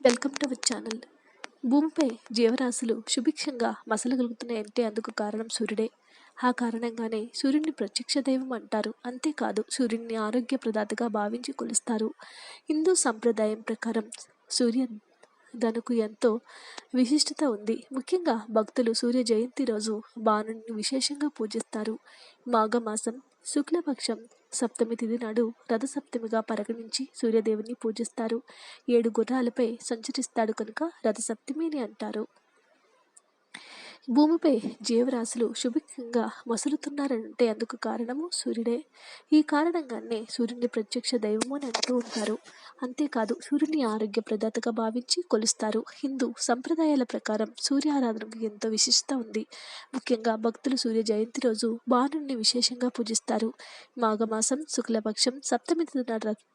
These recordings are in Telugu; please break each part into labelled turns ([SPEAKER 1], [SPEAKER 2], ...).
[SPEAKER 1] Welcome to our channel. భూమిపై జీవరాశులు సుభిక్షంగా మసలగలుగుతున్నాయంటే అందుకు కారణం సూర్యుడే. ఆ కారణంగానే సూర్యుడిని ప్రత్యక్ష దైవం అంటారు. అంతేకాదు సూర్యుడిని ఆరోగ్య ప్రదాతగా భావించి కొలుస్తారు. హిందూ సంప్రదాయం ప్రకారం సూర్య ధనుకు ఎంతో విశిష్టత ఉంది. ముఖ్యంగా భక్తులు సూర్య జయంతి రోజు బాణుని విశేషంగా పూజిస్తారు. మాఘమాసం శుక్లపక్షం సప్తమి తిథి నాడు రథసప్తమిగా పరిగణించి సూర్యదేవుని పూజిస్తారు. ఏడు గుర్రాలపై సంచరిస్తాడు కనుక రథసప్తమిని అంటారు. భూమిపై జీవరాశులు సుభిక్షంగా మసులుతున్నారంటే అందుకు కారణము సూర్యుడే. ఈ కారణంగానే సూర్యుని ప్రత్యక్ష దైవము అని అంటూ ఉంటారు. అంతేకాదు సూర్యుని ఆరోగ్య ప్రదాతగా భావించి కొలుస్తారు. హిందూ సంప్రదాయాల ప్రకారం సూర్య ఆరాధనకు ఎంతో విశిష్టత ఉంది. ముఖ్యంగా భక్తులు సూర్య జయంతి రోజు బాణుని విశేషంగా పూజిస్తారు. మాఘమాసం శుక్లపక్షం సప్తమి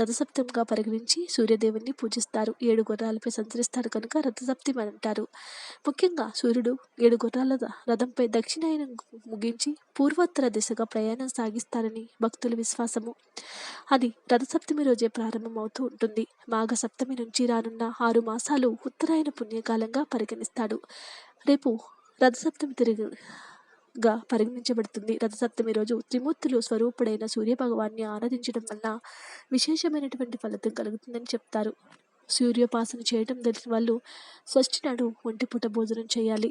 [SPEAKER 1] రథసప్తంగా పరిగణించి సూర్యదేవుని పూజిస్తారు. ఏడు గుర్రాలపై సంచరిస్తారు కనుక రథసప్తమి అంటారు. ముఖ్యంగా సూర్యుడు ఏడు గుర్రాల రథంపై దక్షిణాయనం ముగించి పూర్వోత్తర దిశగా ప్రయాణం సాగిస్తారని భక్తుల విశ్వాసము. అది రథసప్తమి రోజే ప్రారంభమవుతూ ఉంటుంది. మాఘ సప్తమి నుంచి రానున్న ఆరు మాసాలు ఉత్తరాయణ పుణ్యకాలంగా పరిగణిస్తాడు. రేపు రథసప్తమి తిరిగి గా పరిగణించబడుతుంది. రథసప్తమి రోజు త్రిమూర్తులు స్వరూపుడైన సూర్యభగవాన్ని ఆరాధించడం వల్ల విశేషమైనటువంటి ఫలితం కలుగుతుందని చెప్తారు. సూర్యోపాసన చేయడం తెలిసిన వాళ్ళు షష్ఠి నాడు ఒంటిపూట భోజనం చేయాలి.